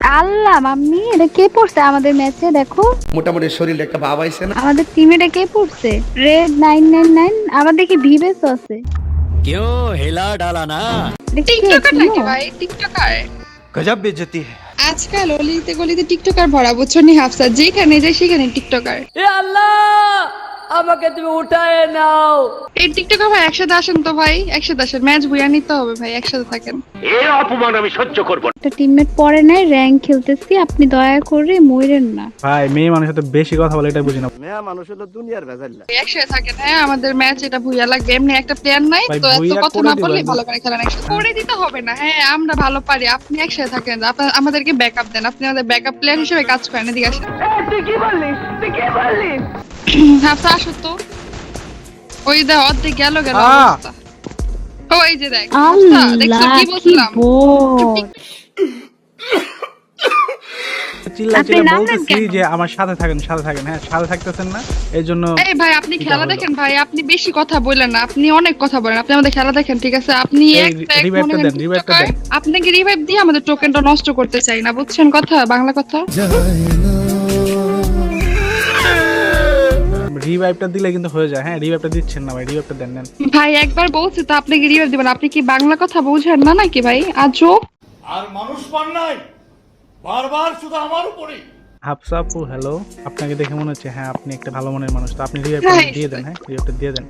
আল্লাহ mummy এটা কে পড়ছে আমাদের ম্যাচে দেখো। মোটামুটি শরীর একটা ভাব আইছে না? আমাদের টিমে এটা কে পড়ছে? রেড নাইন নাইন নাইন আবার দেখি ভিভেস আছে। কেউ হেলা ডালা না ভাই? টিকটকার গজব বেজতি আজকাল অলিতে গলিতে টিকটকার ভরা বুঝছ নি হাফসা যেখানে যায় সেখানে টিকটকার এ আল্লাহ! আমাকে তুমি উঠায় নাও। এই টিকটকার ভাই একসাথে আসেন তো ভাই একসাথে আসেন। ম্যাচ বুয়া নিতে হবে ভাই একসাথে থাকেন। এই অপমান আমি সহ্য করব একটা টিমমেট পরে নাই র্যাঙ্ক খেলতেছি আপনি দয়া করে মরেন না। ভাই মেয়ে মানুষের সাথে বেশি কথা বলে এটা বুঝি না। একসাথে থাকেন হ্যাঁ আমাদের ম্যাচ এটা ভুইয়া লাগবে। এমনি একটা প্লেয়ার নাই তো এত কথা না বললে ভালো করে খেলেন একসাথে। করে দিতে হবে না হ্যাঁ আমরা ভালো পারি আপনি একসাথে থাকেন। আপনার আমাদেরকে ব্যাকআপ দেন আপনি আমাদের ব্যাকআপ প্লেয়ার হিসেবে কাজ করেন এদিকে আসেন। তুই কি বললি তুই কি বললিস? হাফসা আসো তো। ওই দেখ অর্ধেক গেল গেল অবস্থা। ওই যে দেখ হাফসা দেখছ কি কি বলছিলাম? আপনি চিল্লা নামলেন বলতেছি কেন? যে আমার সাথে থাকেন সাথে থাকেন। হ্যাঁ সাথে থাকতেছেন না। এই জন্য এই ভাই আপনি খেলা দেখেন ভাই আপনি বেশি কথা বললেন না। আপনি অনেক কথা বলেন। আপনি আমাদের খেলা দেখেন ঠিক আছে? আপনি। আপনাকে রিভাইভ দিয়ে আমাদের টোকেনটা নষ্ট করতে চাই না বুঝছেন কথা? বাংলা কথা? রিভাইভটা দিলে কিন্তু হয়ে যায়। হ্যাঁ রিভাইভটা দিচ্ছেন না ভাই রিভাইভটা দেন নেন ভাই একবার বলছি তো আপনাকে রিভাইভ দিবেন? আপনি কি বাংলা কথা বুঝেন না নাকি ভাই? আজও আর মানুষ পান নাই বারবার শুধু আমার উপরেই। হাফসা আপু হ্যালো আপনাকে দেখে মনে হচ্ছে হ্যাঁ আপনি একটা ভালো মনের মানুষ। তো আপনি রিভাইভটা দিয়ে দেন হ্যাঁ রিভাইভটা দিয়ে দেন।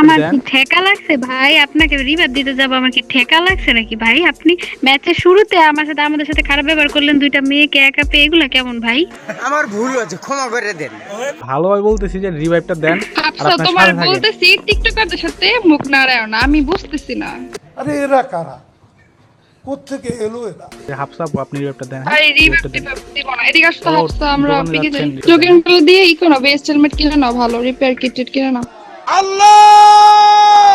আমার কি ঠেকা লাগছে ভাই? আপনাকে রিভার দিতে যাব আমার কি ঠেকা লাগছে নাকি ভাই? আপনি ম্যাচের শুরুতে আমার সাথে আমাদের সাথে খারাপ ব্যবহার করলেন দুইটা মেয়েকে একা পেয়ে এগুলা কেমন ভাই? আমার ভুল হয়েছে ক্ষমা করে দেন। ভালোভাবে বলতেছি যে রিভাইভটা দেন আচ্ছা তোমার বলতেছি টিকটকারদের সাথে মুখ নারায়ণ আমি বুঝতেছি না। আরে এরা কারা? কোত্থেকে এলো যে হাফসা আপনি রিভাইভটা দেন হ্যাঁ? আরে রিভাইভ দিব না। এদিকে আসতে হাফসা আমরা পিকে যাই। যাচ্ছেন, দিয়ে ই করো বেস্ট হেলমেট কিনে নাও ভালো রিপেয়ার কিট কিনে নাও। আল্লাহ!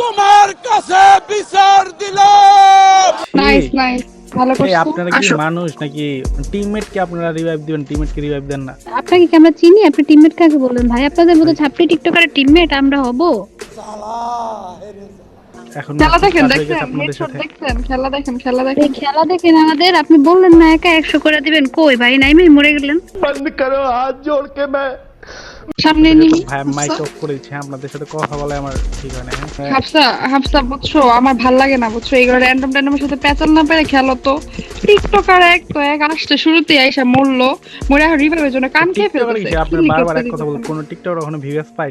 তোমার কাছে বিচার দিলাম। নাইস নাইস ভালো আপনারা কি মানুষ নাকি টিমমেট কে আপনারা রিভাইভ দিবেন টিমমেট কে রিভাইভ দেন না? আপনাকে কি আমরা চিনি? আপনি টিমমেট কাকে বলেন ভাই? আপনাদের মতো ছাপড়ি টিকটকারের টিমমেট আমরা হব। এখন খেলা দেখেন খেলা দেখেন খেলা দেখেন। খেলা দেখেন আমাদের। আপনি বললেন না একা একশো করে দিবেন। কই ভাই? নাইমে মরে গেলেন। সামনে হ্যাঁ, করেছি হ্যাঁ, আপনাদের সাথে কথা বলে আমার ঠিক হয় না হ্যাঁ। হাফসা হাফসা বুঝছ? আমার ভালো লাগে না বুঝছ? এগুলো র্যান্ডম সাথে প্যাচাল না পেরে খেলো তো। টিকটকার এক তো এক আসতে শুরুতে আইসা মরলো। মরে রিভাইভের জন্য কান খেয়ে ফেলছে আপনি বারবার এক কথা কোন কখনো পায়?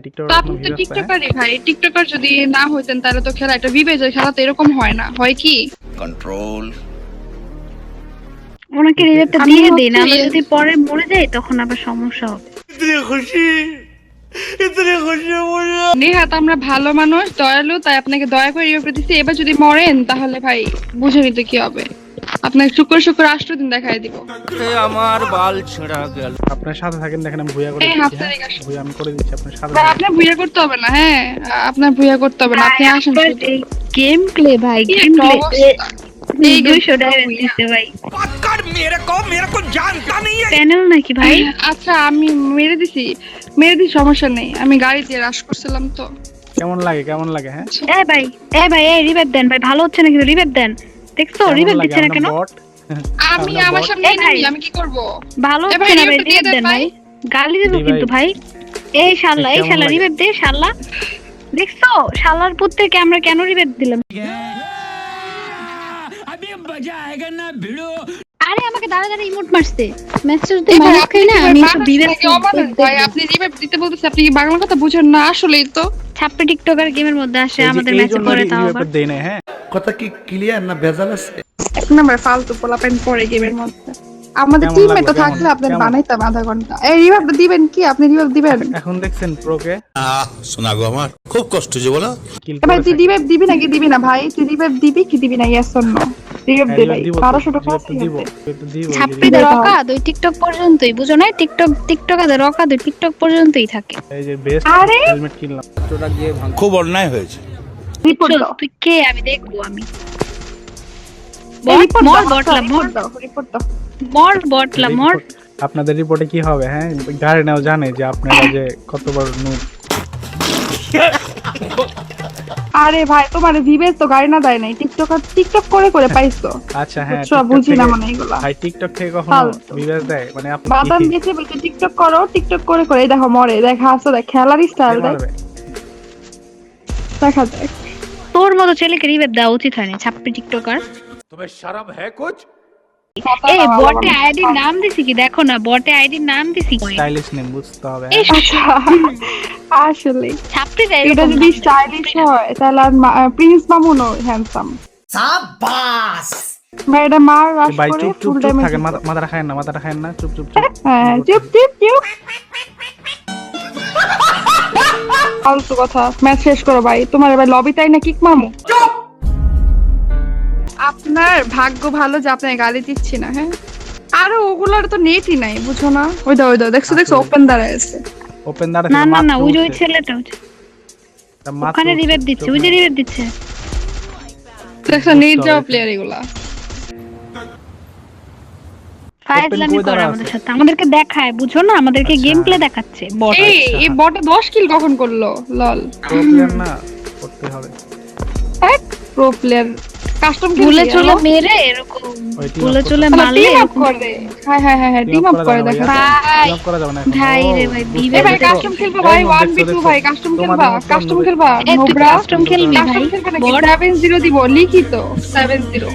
টিকটকারই ভাই। টিকটকার যদি না হইতেন তাহলে তো খেলা একটা যায় খেলা তো এরকম হয় না। হয় কি? কন্ট্রোল ওনাকে দিয়ে দিন আমরা যদি পরে মরে যাই তখন আবার সমস্যা হবে। নেহাত আমরা ভালো মানুষ দয়ালু তাই আপনাকে দয়া করে রিভাইভ দিচ্ছি এবার যদি মরেন তাহলে ভাই বুঝে নিতে কি হবে? আপনাকে শুক্র শুক্র আষ্ট দিন দেখাই দিব আমার বাল ছেঁড়া গেল। আপনার সাথে থাকেন দেখেন আমি ভুয়া করে দিচ্ছি হাফসা হ্যাঁ? ভুয়া আমি করে দিচ্ছি আপনার সাথে আপনার ভুইয়া করতে হবে না হ্যাঁ? আপনার ভুইয়া করতে হবে না আপনি আসেন গেম প্লে ভাই গেম প্লে কিন্তু দেখছ ভাই এই এই দে দেখছ শালার পুত্রকে আমরা কেন রিভাইভ দিলাম? अभी मजा आएगा ना भिड़ो আরে আমাকে দাঁড়া দাঁড়া ইমোট মারছে ম্যাচটা যদি এই ভাই, মাইনাস আপনি খাই না কি আমি মানুষ একটু বিবেক নাকি অমানুষ ভাই আপনি রিভাইভ দিতে বলতেছে আপনি কি বাংলা কথা বুঝেন না আসলেই তো ছাপ্পে টিকটকার গেমের মধ্যে আসে এই যে- আমাদের এই ম্যাচে জন্য পরে তাও revive আবার টা দেই না হ্যাঁ কথা কি ক্লিয়ার না ভেজাল আছে এক নাম্বার ফালতু পোলাপেন পরে গেমের মধ্যে আমাদের কেমন টিমে লাগলো, তো কেমন? থাকলে আপনি কেমন? বানাইতাম আধা ঘন্টা এই রিভাইভ দিবেন কি আপনি রিভাইভ দিবেন এখন দেখছেন প্রোকে শোনা গো আমার খুব কষ্ট যে বলো কিল এ ভাই তুই রিভাইভ দিবি নাকি দিবি না ভাই তুই রিভাইভ দিবি কি দিবি না ইয়েস অর নো টাকা দিব রকা দুই টিকটক পর্যন্তই বুঝো না টিকটক টিকটকাদের রকা দুই টিকটক পর্যন্তই থাকে। এই যে বেস্ট হেলমেট কিনলাম। খুব অন্যায় হয়েছে। রিপোর্ট দাও। তুই কে? আমি দেখব আমি। এই বট রিপোর্ট মর বটলা মর। দাও রিপোর্ট দাও। মর বটলা মর। আপনাদের রিপোর্টে কি হবে হ্যাঁ? গাড়ি নাও জানে যে আপনারা যে কত বড় নু আরে ভাই তোমার ভিবেস তো গাড়ি না দেয় নাই টিকটক আর টিকটক করে করে পাইছো। আচ্ছা হ্যাঁ সব বুঝি না মানে এগুলা। ভাই টিকটক থেকে কখনো ভিবেস দেয়? মানে আপনি বাদাম বেচে বলতে টিকটক করো টিকটক করে করে দেখো মরে। দেখা আছে দেখ খেলার স্টাইল দেখ। দেখা দেখ তোর মতো ছেলেকে রিভেপ দেওয়া উচিত হয়নি ছাপ্পি টিকটকার তুমি শরম হ্যায় কুছ এই বটে আইডির নাম দিছি কি? দেখো না বটে আইডির নাম দিছি স্টাইলিশ নেম বুঝতে হবে। আচ্ছা আসলে। দেয় এটা যদি স্টাইলিশ হয় তাহলে আর প্রিন্স মামুনও হ্যান্ডসাম ভাই এটা মার রাশ করে ফুল ড্যামেজ থাকেন মাথা- খায়েন না মাথাটা খায়েন না চুপ চুপ চুপ। হ্যাঁ চুপ চুপ চুপ। ফালতু কথা ম্যাচ শেষ করো ভাই। তোমার এবার লবি তাই না কিক মামু? আপনার ভাগ্য ভালো যে আপনার গালি দিচ্ছি না হ্যাঁ? আরে ওগুলার তো নেটই নাই বুঝো না? ওই দাও ওই দাও দেখছ দেখছ ওপেন দাঁড়ায় আছে। ওপেন দাঁড়া না না না ওই যে ওই ছেলেটা ওই ওখানে রিবেট দিচ্ছে ওই যে রিবেট দিচ্ছে। দেখছ নেট যাওয়া প্লেয়ার এগুলা। ফাইজলামি করে করে আমাদের সাথে আমাদেরকে দেখায় বুঝো না আমাদেরকে গেম প্লে দেখাচ্ছে। বট এই এই বটে 10 কিল কখন করল? লল। প্রবলেম না করতে হবে। প্রো প্লেয়ার কাস্টম ভুলে চলে মেরে এরকম ভুলে চলে মারলে টিম করে। হ্যাঁ হ্যাঁ হ্যাঁ হ্যাঁ টিম আপ করে দেখো। ভাই করা যাবে না ভাই রে ভাই, বিবে ভাই কাস্টম খেলব ভাই 1v2 ভাই কাস্টম খেলবা কাস্টম খেলবা। নোবরা কাস্টম খেলবি ভাই। বড় নাকি? বট 7-0 দিব লিখিত 7-0